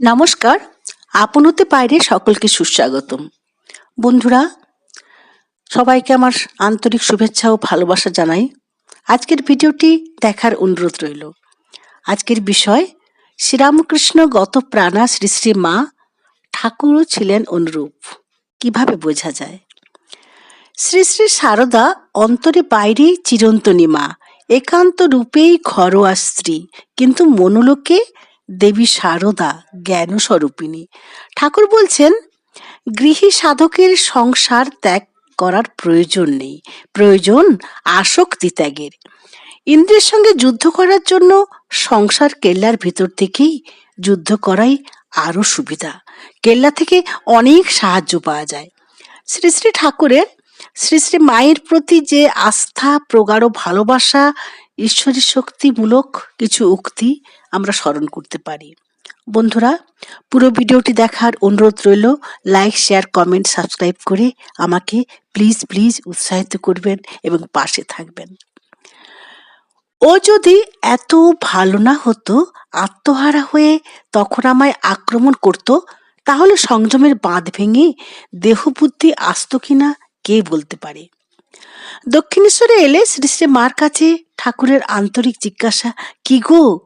নমস্কার, আপন হতে বাইরে সকলকে সুস্বাগতম। বন্ধুরা, সবাইকে আমার আন্তরিক শুভেচ্ছা ও ভালোবাসা জানাই। আজকের ভিডিওটি দেখার অনুরোধ রইল। আজকের বিষয়, শ্রীরামকৃষ্ণ গত প্রাণা শ্রী শ্রী মা ঠাকুরও ছিলেন অনুরূপ। কীভাবে বোঝা যায়? শ্রী শ্রী সারদা অন্তরে বাইরেই চিরন্তনী মা, একান্ত রূপেই ঘরোয়া স্ত্রী, কিন্তু মনোলোকে দেবী সারদা জ্ঞান স্বরূপিণী ঠাকুর বলছেন, গৃহী সাধকের সংসার ত্যাগ করার প্রয়োজন নেই। প্রয়োজন আসক্তি ত্যাগের। ইন্দ্রের সঙ্গে যুদ্ধ করার জন্য সংসার কেল্লার ভিতর থেকেই যুদ্ধ করাই আরও সুবিধা। কেল্লা থেকে অনেক সাহায্য পাওয়া যায়। শ্রী শ্রী ঠাকুরের, শ্রী শ্রী মায়ের প্রতি যে আস্থা, প্রগাঢ় ভালোবাসা ঈশ্বরী শক্তিমূলক কিছু উক্তি আমরা স্মরণ করতে পারি। বন্ধুরা, পুরো ভিডিওটি দেখার অনুরোধ রইল লাইক শেয়ার কমেন্ট সাবস্ক্রাইব করে আমাকে প্লিজ প্লিজ উৎসাহিত করবেন এবং পাশে থাকবেন। ও যদি এত ভালো না হতো, আত্মহারা হয়ে তখন আমায় আক্রমণ করত, তাহলে সংযমের বাঁধ ভেঙে দেহবুদ্ধি আসত কিনা কে বলতে পারে? দক্ষিণেশ্বরে এলে শ্রী শ্রী মার কাছে ঠাকুরের আন্তরিক জিজ্ঞাসা, কি গো?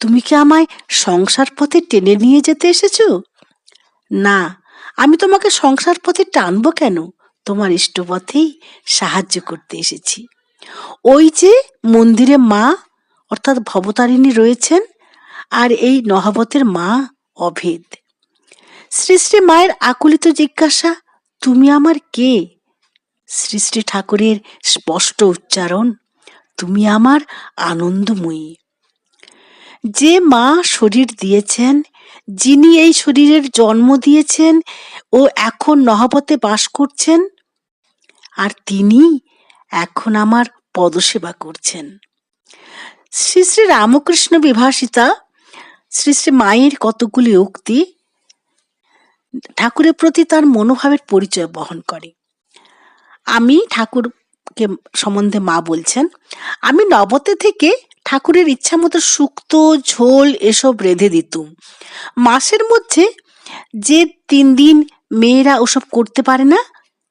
তুমি কি আমায় সংসার পথে টেনে নিয়ে যেতে এসেছ? না, আমি তোমাকে সংসার পথে টানব কেন? তোমার ইষ্টপথেই সাহায্য করতে এসেছি। ওই যে মন্দিরে মা, অর্থাৎ ভবতারিণী রয়েছেন, আর এই নহবতের মা অভেদ। শ্রী শ্রী মায়ের আকুলিত জিজ্ঞাসা, তুমি আমার কে? শ্রী শ্রী ঠাকুরের স্পষ্ট উচ্চারণ, তুমি আমার আনন্দময়ী। যে মা শরীর দিয়েছেন, যিনি এই শরীরের জন্ম দিয়েছেন ও এখন নহবতে বাস করছেন, আর তিনি এখন আমার পদসেবা করছেন। শ্রী শ্রী রামকৃষ্ণ বিভাসিতা শ্রী শ্রী মায়ের কতগুলি উক্তি ঠাকুরের প্রতি তার মনোভাবের পরিচয় বহন করে। আমি ঠাকুরকে সম্বন্ধে মা বলছেন, আমি নবতে থেকে ঠাকুরের ইচ্ছা মতো শুক্তো, ঝোল এসব রেঁধে দিতুম। মাসের মধ্যে যে তিন দিন মেয়েরা ওসব করতে পারে না,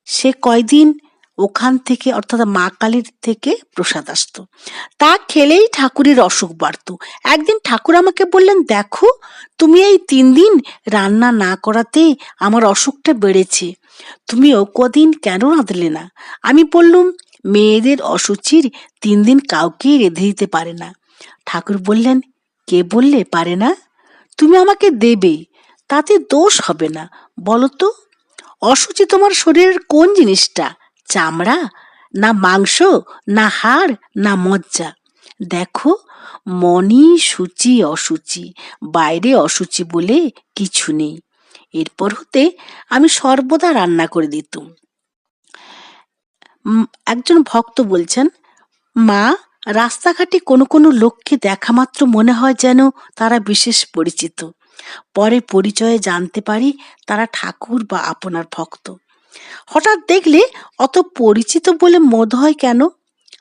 সে কয়দিন ওখান থেকে, অর্থাৎ মা কালীর থেকে প্রসাদ আসতো। তা খেলেই ঠাকুরের অসুখ বাড়তো। একদিন ঠাকুর আমাকে বললেন, দেখো, তুমি এই তিন দিন রান্না না করাতে আমার অসুখটা বেড়েছে। তুমি ও কদিন কেন রাঁধলে না? আমি বললুম, মেয়েদের অসুচির তিন দিন কাউকেই রেঁধে দিতে পারে না। ঠাকুর বললেন, কে বললে পারে না? তুমি আমাকে দেবে, তাতে দোষ হবে না। বলো তো, অসুচি তোমার শরীরের কোন জিনিসটা? চামড়া, না মাংস, না হাড়, না মজ্জা। দেখো, মনই সূচি অসুচি, বাইরে অসুচি বলে কিছু নেই। এরপর হতে আমি সর্বদা রান্না করে দিতুম। একজন ভক্ত বলছেন, মা, রাস্তাঘাটে কোনো কোনো লোককে দেখা মাত্র মনে হয় যেন তারা বিশেষ পরিচিত। পরে পরিচয়ে জানতে পারি তারা ঠাকুর বা আপনার ভক্ত। হঠাৎ দেখলে অত পরিচিত বলে মদ হয় কেন?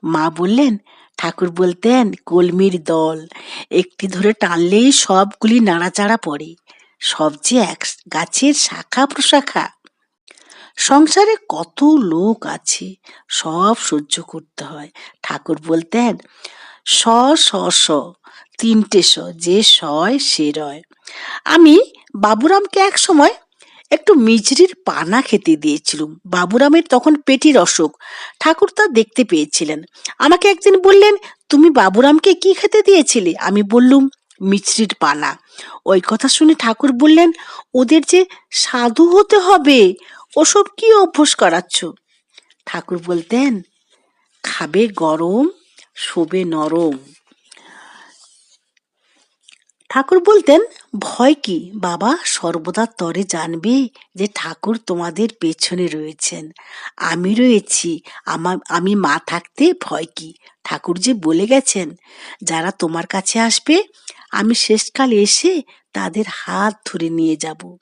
মা বললেন, ঠাকুর বলতেন, কলমির দল, একটি ধরে টানলেই সবগুলি নাড়াচাড়া পড়ে, সব যে এক গাছের শাখা প্রশাখা। সংসারে কত লোক আছে, সব সহ্য করতে হয়। ঠাকুর বলতেন, স স স, তিনটে স, যে সয়, সে রয়। আমি বাবুরামকে এক সময় একটু মিজরির পানা খেতে দিয়েছিলুম। বাবুরামের তখন পেটির অসুখ। ঠাকুর তা দেখতে পেয়েছিলেন। আমাকে একদিন বললেন, তুমি বাবুরামকে কি খেতে দিয়েছিলে? আমি বললুম মিছরির পানা। ওই কথা শুনে ঠাকুর বললেন, ওদের যে সাধু হতে হবে, ওসব কি অভ্যোস করাচ্ছ? ঠাকুর বলতেন, খাবে গরম, শোবে নরম। ঠাকুর বলতেন, ভয় কি? বাবা, সর্বদা তরে জানবে যে ঠাকুর তোমাদের পেছনে রয়েছেন। আমি রয়েছি আমার আমি মা থাকতে ভয় কি? ঠাকুর যে বলে গেছেন, যারা তোমার কাছে আসবে, আমি শেষকাল এসে তাদের হাত ধরে নিয়ে যাব।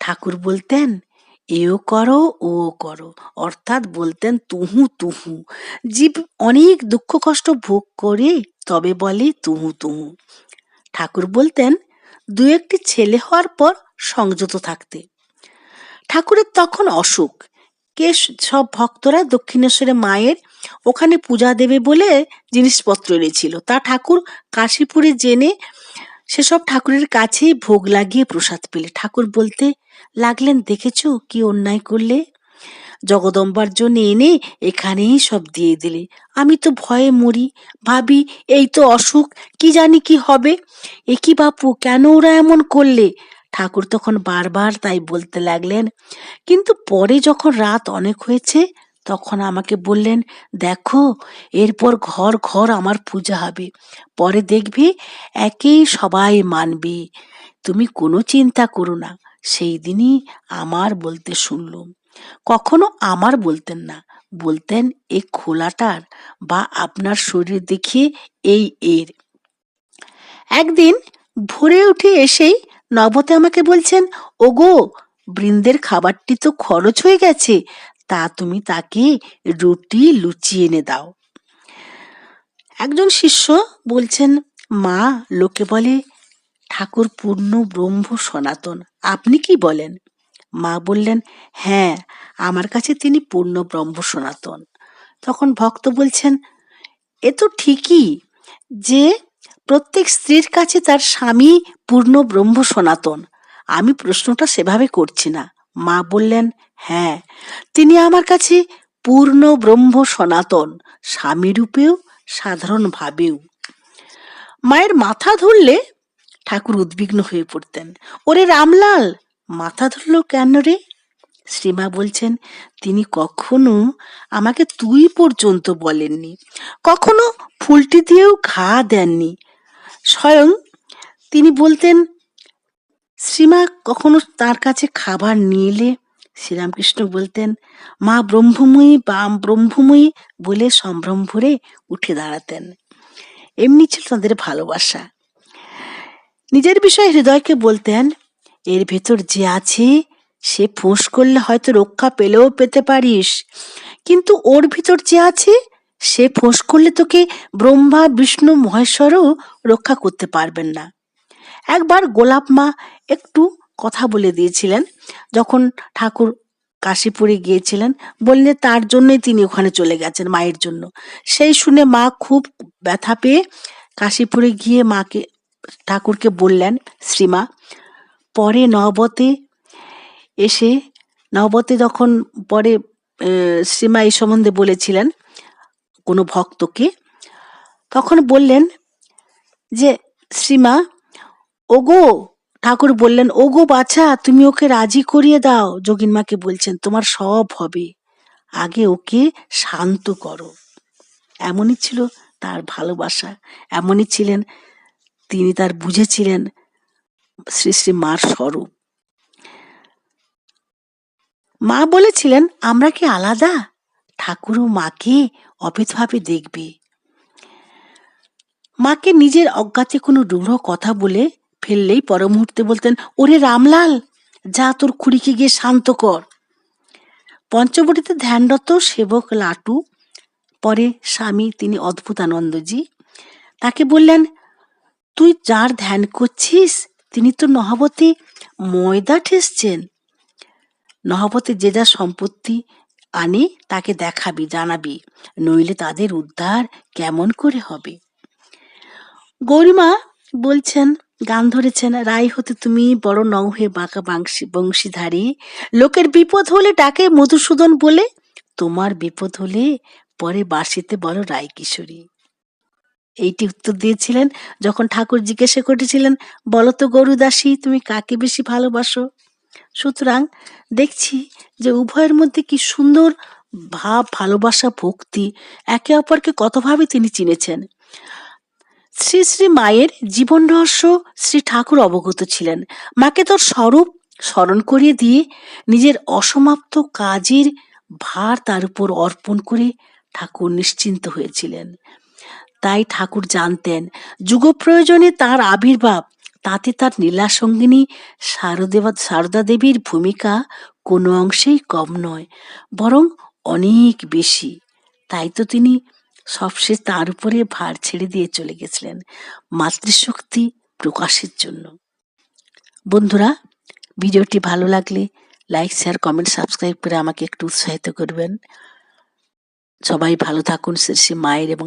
ঠাকুর বলতেন, এও করো ও করো। অর্থাৎ বলতেন, তুহু তুহু। জীব অনেক দুঃখ কষ্ট ভোগ করে, তবে বলে, তুহু তুহু। ঠাকুর বলতেন, দু একটি ছেলে হওয়ার পর সংযত থাকতে। ঠাকুরের তখন অসুখ। কে সব ভক্তরা দক্ষিণেশ্বরে মায়ের ওখানে পূজা দেবে বলে জিনিসপত্র এনেছিল। তা ঠাকুর কাশীপুরে জেনে সেসব ঠাকুরের কাছেই ভোগ লাগিয়ে প্রসাদ পেলে। ঠাকুর বলতে লাগলেন, দেখেছ কি অন্যায় করলে? জগদম্বার জন্য এনে এখানেই সব দিয়ে দিলে। আমি তো ভয়ে মরি। ভাবি, এই তো অসুখ, কি জানি কি হবে? এ কি বাপু, কেন ওরা এমন করলে? ঠাকুর তখন বারবার তাই বলতে লাগলেন। কিন্তু পরে যখন রাত অনেক হয়েছে, তখন আমাকে বললেন, দেখো, এরপর ঘর ঘর আমার পূজা হবে। পরে দেখবি একেই সবাই মানবে। তুমি কোনো চিন্তা করো না। সেই দিনই আমার বলতে শুনলুম। কখনো আমার বলতেন না। বলতেন, এ খোলাটার বা আপনার শরীর দেখিয়ে এই এর। একদিন ভোরে উঠে এসেই নবতে আমাকে বলছেন, ওগো, বৃন্দের খাবারটি তো খরচ হয়ে গেছে, তা তুমি তাকে রুটি, লুচি এনে দাও। একজন শিষ্য বলছেন, মা, লোকে বলে ঠাকুর পূর্ণ ব্রহ্ম সনাতন, আপনি কি বলেন? মা বললেন হ্যাঁ আমার কাছে তিনি পূর্ণ ব্রহ্ম সনাতন। তখন ভক্ত বলছেন, এ তো ঠিকই যে প্রত্যেক স্ত্রীর কাছে তার স্বামী পূর্ণ ব্রহ্ম সনাতন। আমি প্রশ্নটা সেভাবে করছি না। মা বললেন হ্যাঁ তিনি আমার কাছে পূর্ণ ব্রহ্ম সনাতন, স্বামী রূপেও, সাধারণভাবেও। মায়ের মাথা ধরলে ঠাকুর উদ্বিগ্ন হয়ে পড়তেন। ওরে রামলাল মাথা ধরল কেন রে? শ্রীমা বলছেন, তিনি কখনো আমাকে তুই পর্যন্ত বলেননি। কখনো ফুলটি দিয়েও ঘা দেননি। স্বয়ং তিনি বলতেন, শ্রীমা, কখনো তার কাছে খাবার নিয়ে এলে? শ্রীরামকৃষ্ণ বলতেন, মা ব্রহ্মময়ী বা ব্রহ্মময়ী বলে সম্ভ্রম ভরে উঠে দাঁড়াতেন। এমনি ছিল তাদের ভালোবাসা। নিজের বিষয়ে হৃদয়কে বলতেন এর ভেতর যে আছে, সে ফোঁস করলে হয়তো রক্ষা পেলেও পেতে পারিস। কিন্তু ওর ভিতর যে আছে, সে ফোঁস করলে তোকে ব্রহ্মা, বিষ্ণু, মহেশ্বরও রক্ষা করতে পারবেন না। একবার গোলাপ মা একটু কথা বলে দিয়েছিলেন। যখন ঠাকুর কাশীপুরে গিয়েছিলেন, বললে তার জন্যই তিনি ওখানে চলে গেছেন মায়ের জন্য। সেই শুনে মা খুব ব্যথা পেয়ে কাশীপুরে গিয়ে মাকে, ঠাকুরকে বললেন, শ্রীমা পরে নবতে এসে, নবতে যখন পরে শ্রীমা এই সম্বন্ধে বলেছিলেন কোনো ভক্তকে, তখন বললেন যে শ্রীমা ওগো, ঠাকুর বললেন, ওগো বাছা, তুমি ওকে রাজি করিয়ে দাও। যোগিনমাকে বলছেন, তোমার সব হবে, আগে ওকে শান্ত করো। এমনই ছিল তার ভালোবাসা। এমনই ছিলেন, তিনি তার বুঝেছিলেন শ্রী শ্রী মার স্বরূপ। মা বলেছিলেন, আমরা কি আলাদা? ঠাকুরও মাকে অভেদভাবে দেখবে। মাকে নিজের অজ্ঞাতে কোনো রূঢ় কথা বলে ফেললেই পর মুহূর্তে বলতেন, ওরে রামলাল, যা তোর খুড়িকে গিয়ে শান্ত কর। পঞ্চবটিতে ধ্যানরত সেবক লাটু, পরে স্বামী, তিনি অদ্ভুত আনন্দজি তাকে বললেন, তুই যার ধ্যান করছিস তিনি তো নহবতে ময়দা ঠেসছেন। নহবতে যে যা সম্পত্তি আনে, তাকে দেখাবি, জানাবি, নইলে তাদের উদ্ধার কেমন করে হবে? গৌরীমা বলছেন, গান ধরেছেন রাই হতে তুমি বড় নও হে বাঁকা বাংশী, বংশীধারী। লোকের বিপদ হলে ডাকে মধুসূদন বলে, তোমার বিপদ হলে পরে বাঁশিতে বড় রায় কিশোরী। এইটি উত্তর দিয়েছিলেন, যখন ঠাকুর জিজ্ঞাসা করেছিলেন, বলো তো গরুদাসী তুমি কাকে বেশি ভালোবাসো? সুতরাং দেখছি যে উভয়ের মধ্যে কি সুন্দর ভাব, ভালোবাসা, ভক্তি একে অপরকে কতভাবে তিনি চিনেছেন। শ্রী শ্রী মায়ের জীবন রহস্য শ্রী ঠাকুর অবগত ছিলেন। মাকে তোর স্বরূপ স্মরণ করিয়ে দিয়ে নিজের অসমাপ্ত কাজের ভার তার উপর অর্পণ করে ঠাকুর নিশ্চিন্ত হয়েছিলেন। তাই ঠাকুর জানতেন যুগ প্রয়োজনে তার আবির্ভাব, তাতে তার নীলা সঙ্গিনী শারদেবা সারদা দেবীর ভূমিকা কোনো অংশেই কম নয়, বরং অনেক বেশি। তাই তো তিনি সবশেষ তার উপরে ভার ছেড়ে দিয়ে চলে গেছিলেন, মাতৃশক্তি প্রকাশের জন্য। বন্ধুরা, ভিডিওটি ভালো লাগলে লাইক, শেয়ার, কমেন্ট, সাবস্ক্রাইব করে আমাকে একটু উৎসাহিত করবেন। সবাই ভালো থাকুন, শ্রী শ্রী মায়ের এবং